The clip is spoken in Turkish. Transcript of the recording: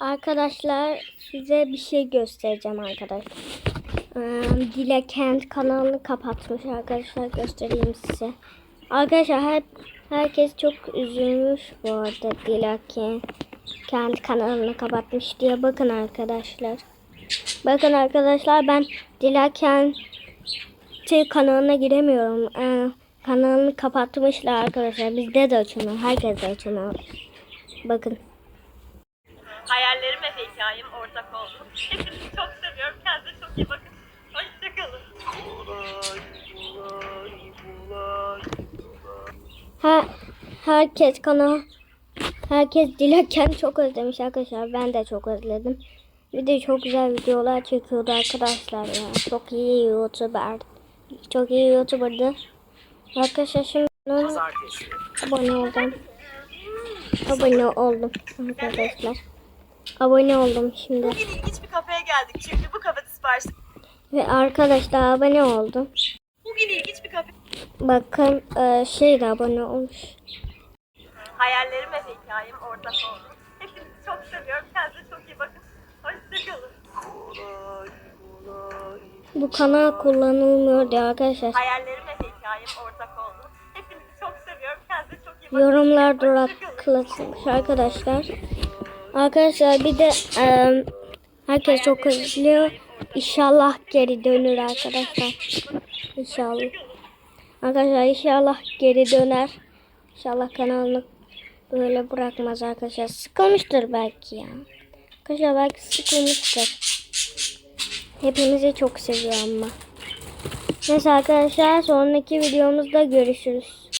Arkadaşlar size bir şey göstereceğim arkadaşlar. Dile Kent kanalını kapatmış arkadaşlar göstereyim size. Arkadaşlar her, herkes çok üzülmüş bu arada Dile Kent, kanalını kapatmış diye bakın arkadaşlar. Bakın arkadaşlar ben Dile Kent kanalına giremiyorum. Kanalını kapatmışlar arkadaşlar. Bizde de açılmıyor. Herkes de açılmıyor. Bakın. Hayallerim ve hikayem ortak oldu. Hepinizi çok seviyorum. Kendinize çok iyi bakın. Hoşçakalın. Her, herkes kanal herkes Dileken çok özlemiş arkadaşlar. Ben de çok özledim. Bir de çok güzel videolar çekiyordu arkadaşlar ya. Çok iyi YouTuber. Çok iyi YouTuber'dı. Arkadaşlar şimdi abone oldum. Abone oldum arkadaşlar. Abone oldum şimdi. Bugün ilginç bir kafeye geldik. Çünkü bu kafede sipariş... Ve arkadaşlar abone oldum. Bugün ilginç bir kafe... Bakın e, şey de abone olmuş. Hayallerim ve hikayem ortak oldu. Hepinizi çok seviyorum. Kendinize çok iyi bakın. Hoşçakalın. Bu kanal kullanılmıyor diye arkadaşlar. Hayallerim ve hikayem ortak oldu. Hepinizi çok seviyorum. Kendinize çok iyi bakın. Yorumlar duraklatmış arkadaşlar. Arkadaşlar bir de e, herkes çok özlüyor. İnşallah geri dönür arkadaşlar. İnşallah. Arkadaşlar inşallah geri döner. İnşallah kanalını böyle bırakmaz arkadaşlar. Sıkılmıştır belki ya. Arkadaşlar belki sıkılmıştır. Hepinizi çok seviyor ama. Neyse arkadaşlar sonraki videomuzda görüşürüz.